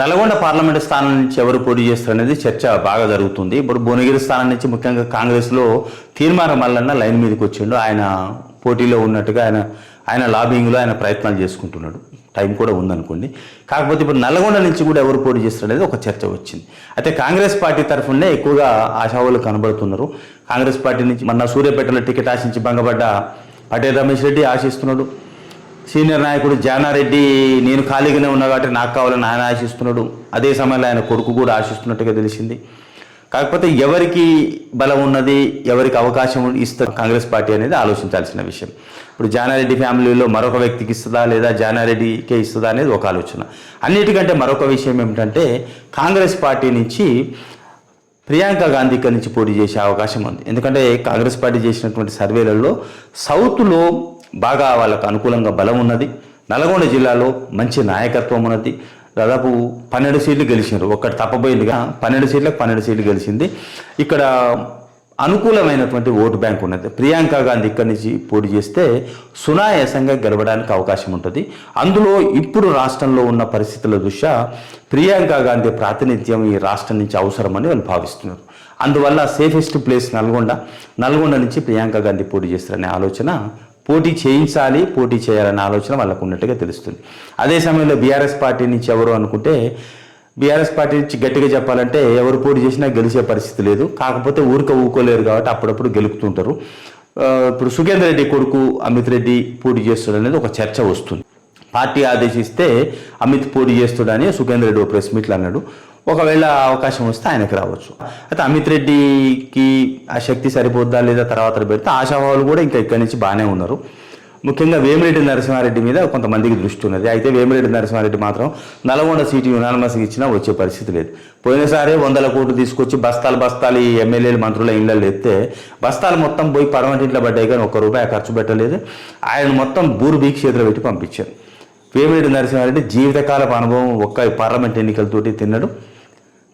Nalgonda parliament స్థానం నుంచి ఎవరు పోటీ చేస్తారు అనేది చర్చ బాగా జరుగుతుంది. ఇప్పుడు భువనగిరి స్థానం నుంచి ముఖ్యంగా కాంగ్రెస్లో తీర్మానం మల్లన్న లైన్ మీదకి వచ్చిండు. ఆయన పోటీలో ఉన్నట్టుగా ఆయన ఆయన లాబింగ్లో ఆయన ప్రయత్నాలు చేసుకుంటున్నాడు. టైం కూడా ఉందనుకోండి. కాకపోతే ఇప్పుడు నల్గొండ నుంచి కూడా ఎవరు పోటీ చేస్తారనేది ఒక చర్చ వచ్చింది. అయితే కాంగ్రెస్ పార్టీ తరఫునే ఎక్కువగా ఆశావాళ్ళు కనబడుతున్నారు. కాంగ్రెస్ పార్టీ నుంచి మొన్న సూర్యాపేటలో టికెట్ ఆశించి భంగపడ్డ పటేల్ రమేష్ రెడ్డి ఆశిస్తున్నాడు. సీనియర్ నాయకుడు జానారెడ్డి నేను ఖాళీగానే ఉన్నా కాబట్టి నాకు కావాలని ఆయన ఆశిస్తున్నాడు. అదే సమయంలో ఆయన కొడుకు కూడా ఆశిస్తున్నట్టుగా తెలిసింది. కాకపోతే ఎవరికి బలం ఉన్నది ఎవరికి అవకాశం ఇస్తారు కాంగ్రెస్ పార్టీ అనేది ఆలోచించాల్సిన విషయం. ఇప్పుడు జానారెడ్డి ఫ్యామిలీలో మరొక వ్యక్తికి ఇస్తుందా లేదా జానారెడ్డికే ఇస్తుందా అనేది ఒక ఆలోచన. అన్నిటికంటే మరొక విషయం ఏమిటంటే కాంగ్రెస్ పార్టీ నుంచి ప్రియాంక గాంధీ ఇక్కడి నుంచి పోటీ చేసే అవకాశం ఉంది. ఎందుకంటే కాంగ్రెస్ పార్టీ చేసినటువంటి సర్వేలలో సౌత్లో బాగా వాళ్ళకు అనుకూలంగా బలం ఉన్నది. నల్గొండ జిల్లాలో మంచి నాయకత్వం ఉన్నది. దాదాపు పన్నెండు సీట్లు గెలిచినారు ఒక్కటి తప్పబోయిందిగా పన్నెండు సీట్లకు పన్నెండు సీట్లు గెలిచింది. ఇక్కడ అనుకూలమైనటువంటి ఓటు బ్యాంక్ ఉన్నది. ప్రియాంక గాంధీ ఇక్కడి నుంచి పోటీ చేస్తే సునాయాసంగా గెలవడానికి అవకాశం ఉంటుంది. అందులో ఇప్పుడు రాష్ట్రంలో ఉన్న పరిస్థితుల దృష్ట్యా ప్రియాంక గాంధీ ప్రాతినిధ్యం ఈ రాష్ట్రం నుంచి అవసరమని వాళ్ళు భావిస్తున్నారు. అందువల్ల సేఫెస్ట్ ప్లేస్ నల్గొండ. నల్గొండ నుంచి ప్రియాంక గాంధీ పోటీ చేస్తారనే ఆలోచన పోటీ చేయించాలి పోటీ చేయాలనే ఆలోచన వాళ్ళకు ఉన్నట్టుగా తెలుస్తుంది. అదే సమయంలో బీఆర్ఎస్ పార్టీ నుంచి ఎవరు అనుకుంటే బీఆర్ఎస్ పార్టీ నుంచి గట్టిగా చెప్పాలంటే ఎవరు పోటీ చేసినా గెలిచే పరిస్థితి లేదు. కాకపోతే ఊరిక ఊకోలేరు కాబట్టి అప్పుడప్పుడు గెలుపుతుంటారు. ఇప్పుడు సుఖేందర్ రెడ్డి కొడుకు అమిత్ రెడ్డి పోటీ చేస్తాడు అనేది ఒక చర్చ వస్తుంది. పార్టీ ఆదేశిస్తే అమిత్ పోటీ చేస్తాడని సుఖేందర్ రెడ్డి ఓ ప్రెస్ మీట్లో అన్నాడు. ఒకవేళ అవకాశం వస్తే ఆయనకి రావచ్చు. అయితే అమిత్ రెడ్డికి ఆ శక్తి సరిపోద్దా లేదా తర్వాత పెడితే ఆశావాళ్ళు కూడా ఇంకా ఇక్కడి నుంచి బాగానే ఉన్నారు. ముఖ్యంగా వేమిరెడ్డి నరసింహారెడ్డి మీద కొంతమందికి దృష్టి ఉన్నది. అయితే వేమిరెడ్డి నరసింహారెడ్డి మాత్రం నల్గొండ సీటు యునానమస్గా ఇచ్చినా వచ్చే పరిస్థితి లేదు. పోయినసారి వందల కోట్లు తీసుకొచ్చి బస్తాలు బస్తాలు ఈ ఎమ్మెల్యేలు మంత్రుల ఇళ్ళల్లో ఎత్తే బస్తాలు మొత్తం పోయి పడవంటి ఇంట్లో పడ్డాయి కానీ ఒక్క రూపాయి ఖర్చు పెట్టలేదు. ఆయన మొత్తం బూరు బీక్ చేతిలో పెట్టి పంపించారు. వేమిరెడ్డి నరసింహారెడ్డి జీవితకాలపు అనుభవం ఒక్క పార్లమెంట్ ఎన్నికలతోటి తిన్నాడు.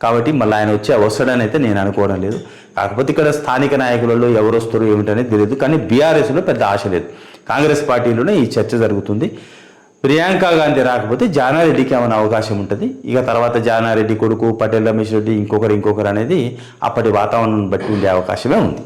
కాబట్టి మళ్ళీ ఆయన వచ్చి వస్తాడని అయితే నేను అనుకోవడం లేదు. కాకపోతే ఇక్కడ స్థానిక నాయకులలో ఎవరు వస్తారు ఏమిటనేది తెలియదు. కానీ బీఆర్ఎస్లో పెద్ద ఆశ లేదు. కాంగ్రెస్ పార్టీలోనే ఈ చర్చ జరుగుతుంది. ప్రియాంక గాంధీ రాకపోతే జానారెడ్డికి ఏమైనా అవకాశం ఉంటుంది. ఇక తర్వాత జానారెడ్డి కొడుకు పటేల్ రమేష్ రెడ్డి ఇంకొకరు ఇంకొకరు అనేది అప్పటి వాతావరణం బట్టి ఉండే అవకాశమే ఉంది.